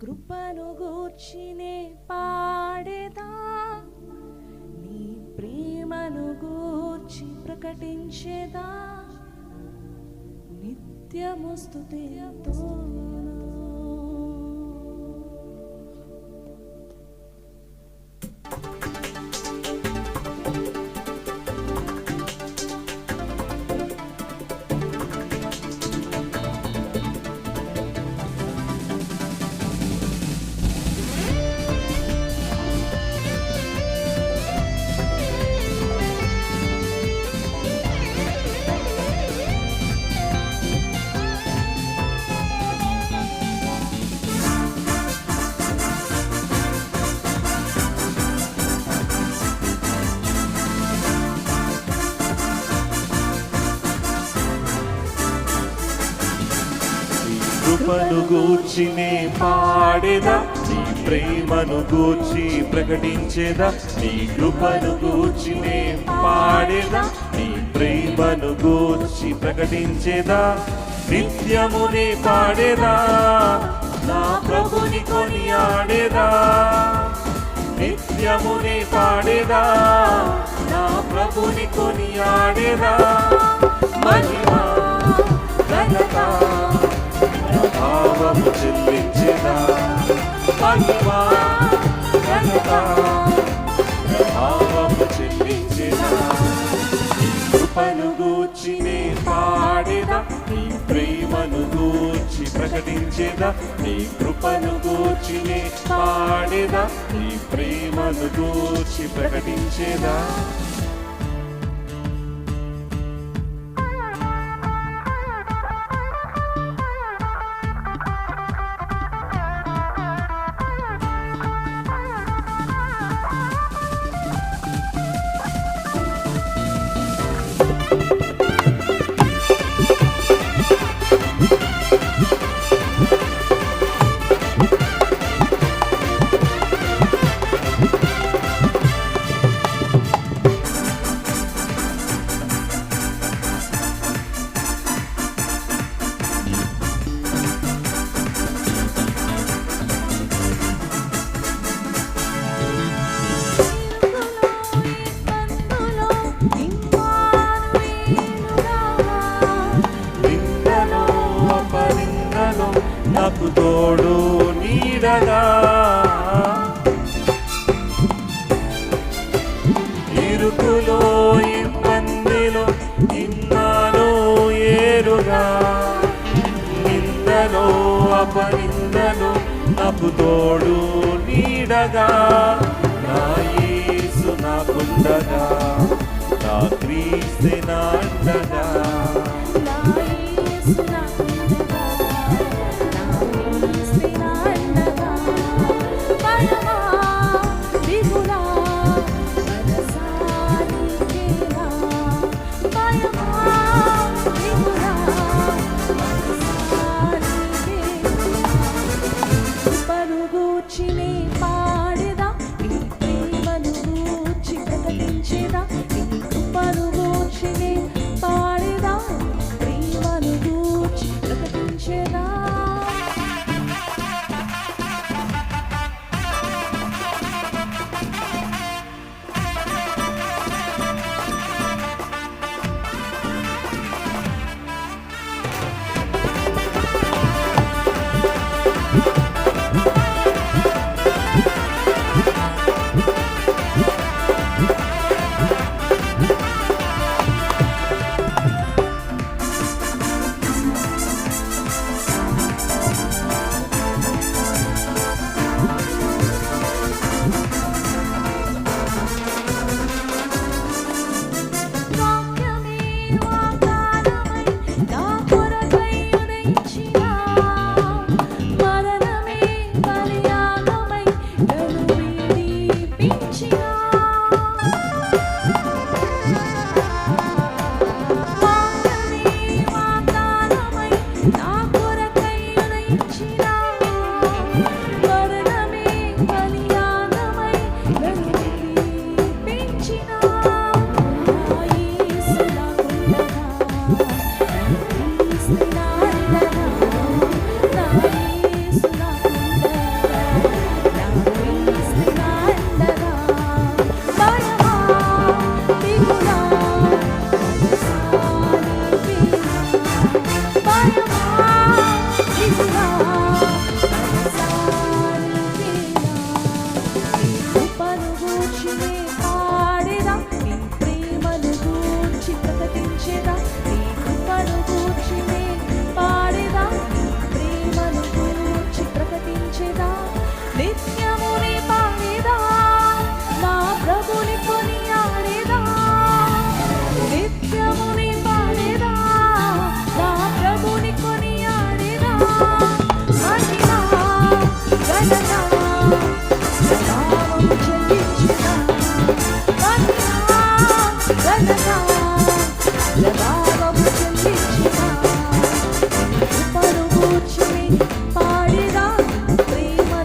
కృపను గూర్చినే పాడేదా? నీ ప్రేమను గూర్చి ప్రకటించేదా? నిత్యము స్తుతితోను నీ కృపను గూర్చినే పాడేదా? నీ ప్రేమను గూర్చి ప్రకటించేదా? నీ కృపను గూర్చినే పాడేదా? నీ ప్రేమను గూర్చి ప్రకటించేదా? నిత్యమునే పాడేదా? నా ప్రభుని కొనియాడేదా? నిత్యమునే పాడేదా? నా ప్రభుని కొనియాడేదా? మహిమా ఘనత భావము చెల్లించేదా నీ కృపను గూర్చినే పాడేదా నీ ప్రేమను గూర్చి ప్రకటించేదా నీ కృపను గూర్చినే పాడేదా నీ ప్రేమను గూర్చి ప్రకటించేదా. నాకు తోడు నీడగా. ఇరుకులో ఇబ్బందిలో ఇన్నాను ఏరుగా. నిందలో అపనిందలో నాకు తోడు నీడగా. నా యేసు నాకుండగా నా క్రీస్తు నాండగా నా యేసు నా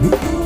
嗯